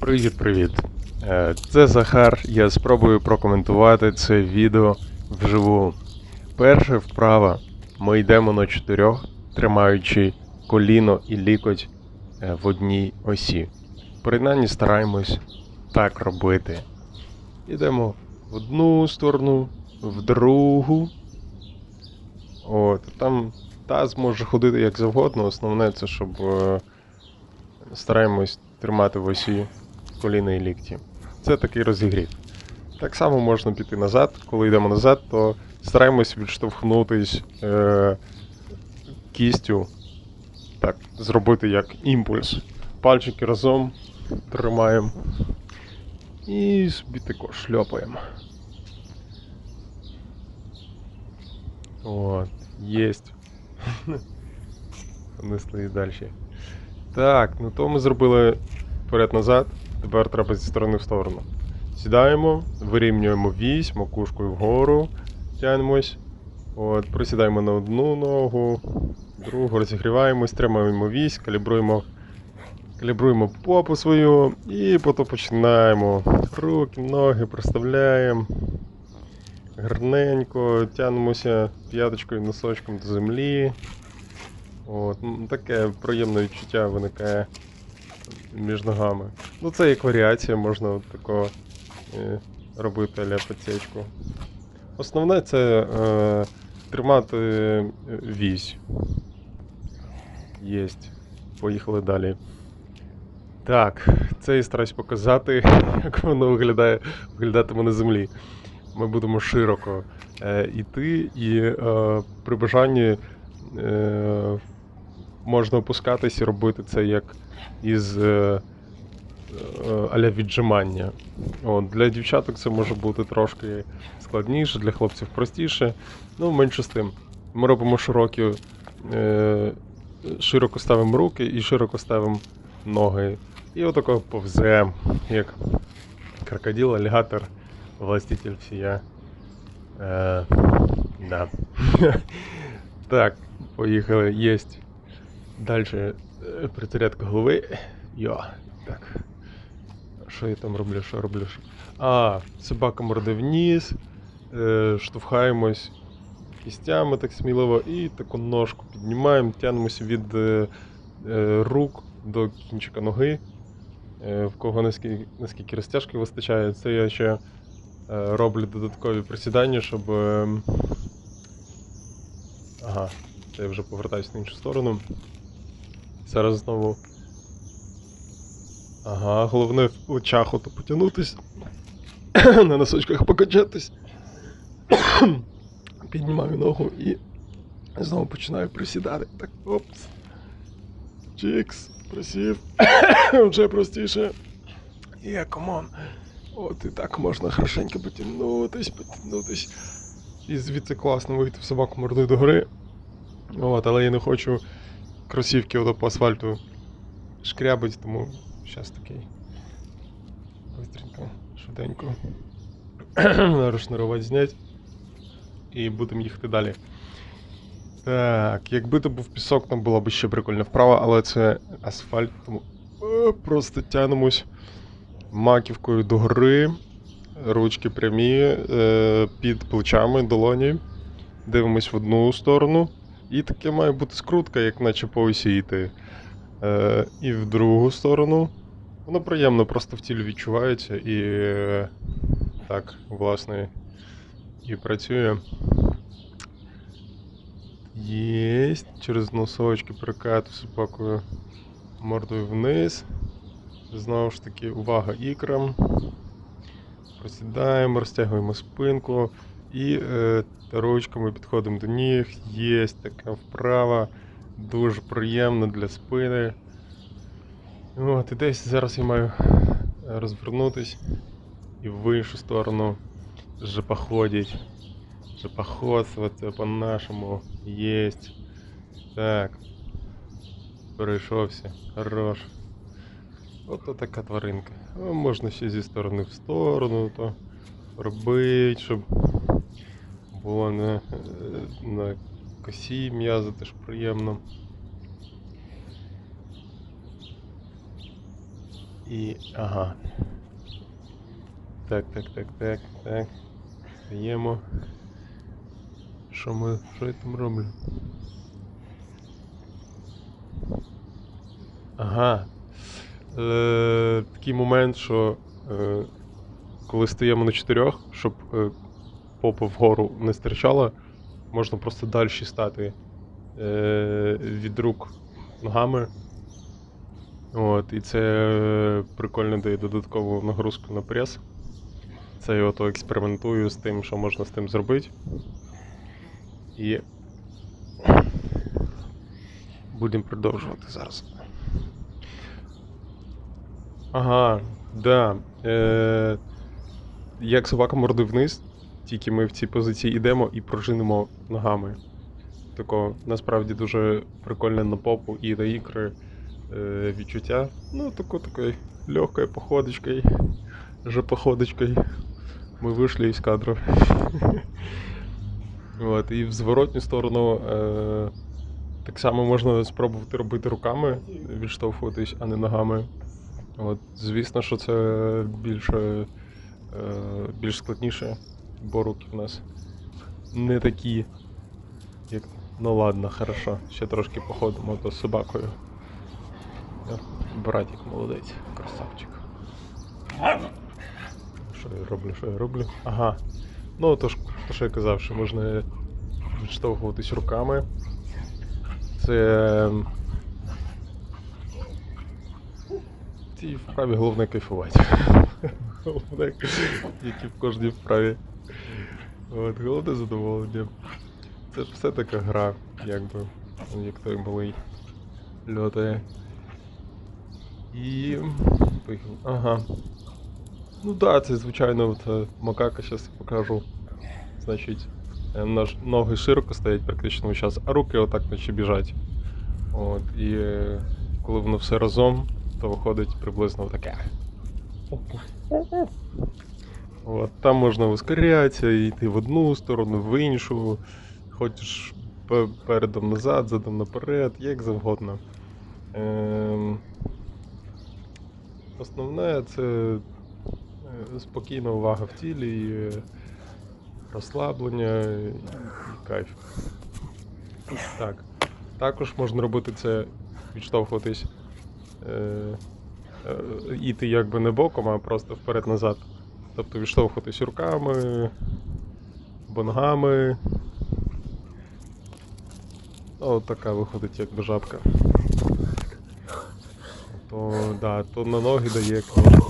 Привіт-привіт. Е, Це Захар. Я спробую прокоментувати це відео вживу. Перше вправа. Ми йдемо на чотирьох, тримаючи коліно і лікоть е, в одній осі. Принаймні стараємось так робити. Йдемо в одну сторону, в другу. От, там таз може ходити як завгодно. Основне це, щоб е, стараємось тримати в осі коліна і лікті. Це такий розігрів. Так само можна піти назад. Коли йдемо назад, то стараємось відштовхнутись е, кістю. Так, зробити як імпульс. Пальчики разом тримаємо. І собі тако шльопаємо. От, єсть. Понесли далі. Так, ну то ми зробили вперед-назад. Тепер треба зі сторони в сторону. Сідаємо, вирівнюємо вісь, макушкою вгору, тягнемось. От, присідаємо на одну ногу, другу, розігріваємось, тримаємо вісь, калібруємо, калібруємо попу свою і потім починаємо. Руки, ноги проставляємо. Гарненько, тягнемося п'яточкою носочком до землі. От, таке приємне відчуття виникає між ногами. Ну це як варіація, можна от тако е, робити ля підсечку. Основне це е, тримати е, вісь. Єсть. Поїхали далі. Так, це я стараюсь показати, як воно виглядає, виглядатиме на землі. Ми будемо широко е, йти, і е, при бажанні е, можна опускатись і робити це як із е, е, аля віджимання. От, для дівчаток це може бути трошки складніше, для хлопців простіше. Ну, менше з тим. Ми робимо широкі, е, широко ставимо руки і широко ставимо ноги. І отако повземо, як крокодил, алігатор, властитель всія. Е, да. так, поїхали, єсть. Дальше е, голови. Йо. Так. Що я там роблю? Що роблю? А, собака морди вниз. Е, штовхаємось кістями так сміливо і таку ножку піднімаємо, тягнемося від е, рук до кінчика ноги. В кого наскільки, наскільки розтяжки вистачає, це я ще е, роблю додаткові присідання, щоб. е, Ага, я вже повертаюся на іншу сторону. Зараз знову. Ага, головне в очах ото потягнутись. на носочках покачатись. Піднімаю ногу і знову починаю присідати. Так, опс. Чікс, присів. Вже простіше. Є, камон. От і так можна хорошенько потягнутись, потягнутись. І звідси класно вийти в собаку мордою до гори. От, але я не хочу кросівки по асфальту шкрябать, тому зараз такий. Быстренько, швиденько. Розшнурувати зняти. І будемо їхати далі. Так, якби то був пісок, там була б ще прикольна вправа, але це асфальт, тому е, просто тянемось маківкою до гори, ручки прямі, е, під плечами долоні. Дивимось в одну сторону. І таке має бути скрутка, як наче по осі йти. Е, і в другу сторону. Воно приємно просто в тілі відчувається і е, так, власне, і працює. Єсть. Через носочки прикату собакою мордою вниз. Знову ж таки, увага ікрам. Просідаємо, розтягуємо спинку і е, ручками підходимо до ніг. Є така вправа. Дуже приємно для спини. От, і десь зараз я маю розвернутись і в іншу сторону жопоходить. Жопоходство це по-нашому єсть. Так. Перейшовся. Хорош. Ото така тваринка. А можна ще зі сторони в сторону то робити, щоб було на, е, на косі м'язи теж приємно. І. Ага. Так, так, так, так, так. Даємо. Що ми. Що я там роблю? Ага. Е, такий момент, що е, коли стоїмо на чотирьох, щоб е, попа вгору не стирчала, можна просто далі стати е, від рук ногами. От, і це е, прикольно дає додаткову нагрузку на прес. Це я ото експериментую з тим, що можна з тим зробити. І будемо продовжувати зараз. Ага, да. Е, як собака морди вниз, тільки ми в цій позиції йдемо і пружинимо ногами. Тако насправді дуже прикольне на попу і на ікри е, відчуття. Ну, тако такою легкою походочкою, вже походочкою. Ми вийшли із кадру. От, і в зворотню сторону е, так само можна спробувати робити руками, відштовхуватись, а не ногами. От, звісно, що це більше, е, більш складніше, бо руки в нас не такі, як. Ну ладно, хорошо. Ще трошки походимо то з собакою. Братик молодець, красавчик. Що я роблю, що я роблю? Ага. Ну, то що я казав, що можна відштовхуватись руками. Це. В цій вправі головне кайфувати. Головне, як і в кожній вправі. От, головне задоволення. Це ж все така гра, якби, як той малий льотає. І. поїхали. Ага. Ну да, це звичайно от, е, макака, зараз покажу. Значить, е, наш ноги широко стоять практично час, а руки отак наче біжать. От, і е, коли воно все разом, то виходить приблизно таке. От, там можна ускорятися, йти в одну сторону, в іншу. Хочеш передом назад, задом наперед, як завгодно. Ем... Основне це е, спокійна увага в тілі, е, розслаблення і кайф. Так. Також можна робити це, відштовхуватись, е, е, іти якби не боком, а просто вперед-назад. Тобто відштовхуватись руками, або ногами. Ну, от така виходить якби жабка. То, да, то на ноги дає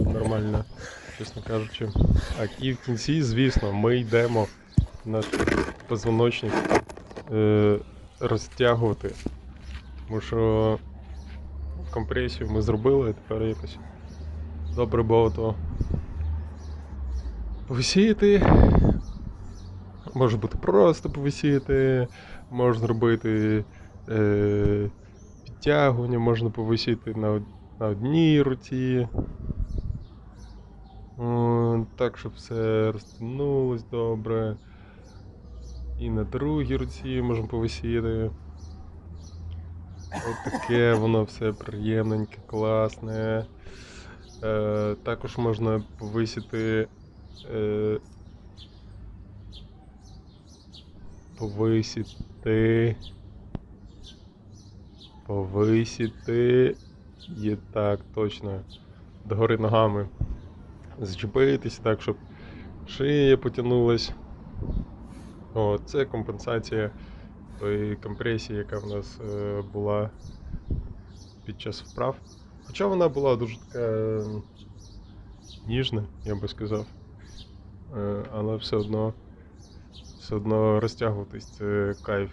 нормально, чесно кажучи. Так, і в кінці, звісно, ми йдемо на позвоночник е, розтягувати. Тому що компресію ми зробили, а тепер якось добре було то повисіти. Може бути просто повисіти, можна зробити е, підтягування, можна повисіти на, на одній руці. Так, щоб все розтягнулось добре. І на другій руці можемо повисіти. От таке воно все приємненьке, класне. Е, також можна повисіти. Е, повисіти. Повисіти. Є так, точно. Догори ногами. Зачепитись так, щоб шия потягнулась. О, це компенсація тої компресії, яка в нас е, була під час вправ. Хоча вона була дуже така ніжна, я би сказав. Е, але все одно все одно розтягуватись це кайф.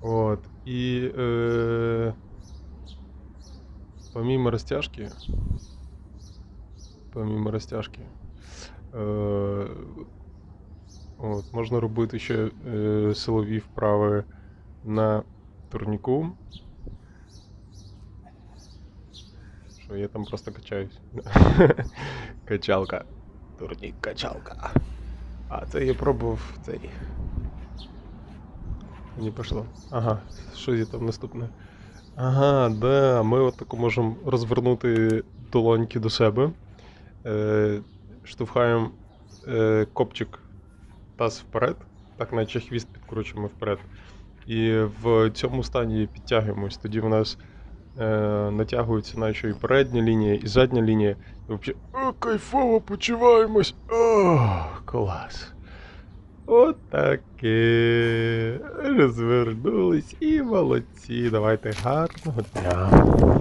От. І е, помимо розтяжки, помимо розтяжки, е, от, можна робити ще е, силові вправи на турніку. Що я там просто качаюсь. Качалка. Турнік качалка. А, це я пробував цей. Не пішло. Ага, що є там наступне? Ага, да, ми от таку можемо розвернути долоньки до себе, е, штовхаємо е, копчик таз вперед, так наче хвіст підкручуємо вперед. І в цьому стані підтягуємось. Тоді в нас е, на наче і передня лінія, і задня лінія. Взагалі, о, кайфово почуваємось. О, клас. Отаке. Розвернулись і молодці. Давайте гарного дня.